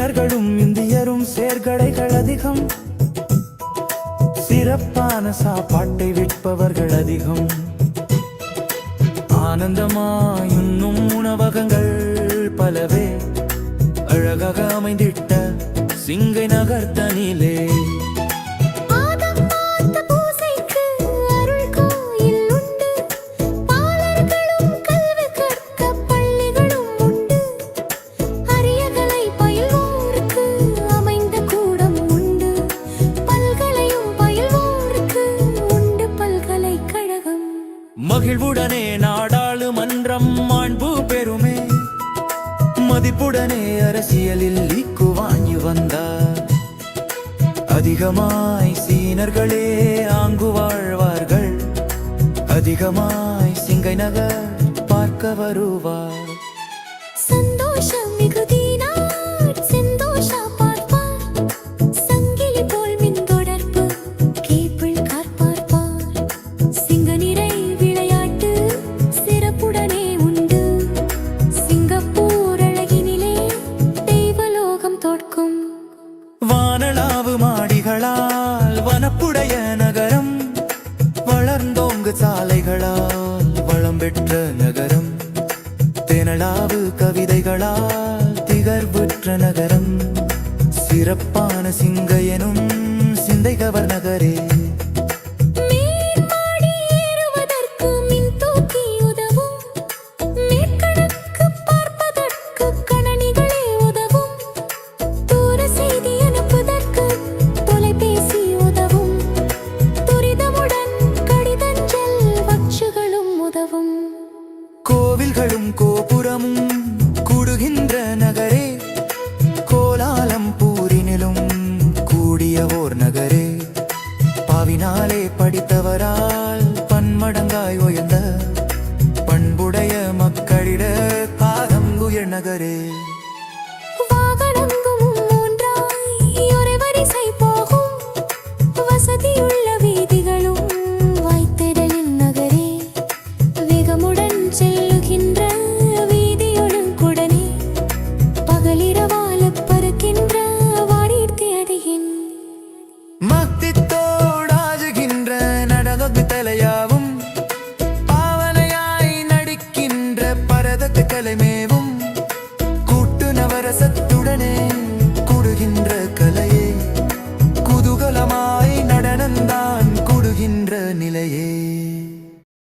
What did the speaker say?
சீனர்களும் இந்தியரும் சேர்கடைகள் அதிகம். சிறப்பான சாப்பாட்டை விற்பவர்கள் அதிகம். ஆனந்தமாயுண்ணும் உணவகங்கள் பலவே. அழகாக அமைந்திட்ட சிங்கை நகர் மகிழ்வுடனே நாடாளுமன்றம் மாண்பு பெறுமே. மதிப்புடனே அரசியலில் ஈக்கு வாங்கி வந்தார். அதிகமாய் சீனர்களே ஆங்கு வாழ்வார்கள். அதிகமாய் சிங்கை நகர் பார்க்க வருவார். மாடிகளால் வனப்புடைய நகரம் வளர்ந்தோங்கு சாலைகளால் வளம் பெற்ற நகரம் தினளாவு கவிதைகளால் திகர்வுற்ற நகரம் சிறப்பான சிங்கையனும் சிந்தைகவர் நகரே. பாவினாலே படித்தவரால் பன்மடங்காய் உயர்ந்த பண்புடைய மக்களிட பாகம் உயர் நகரே.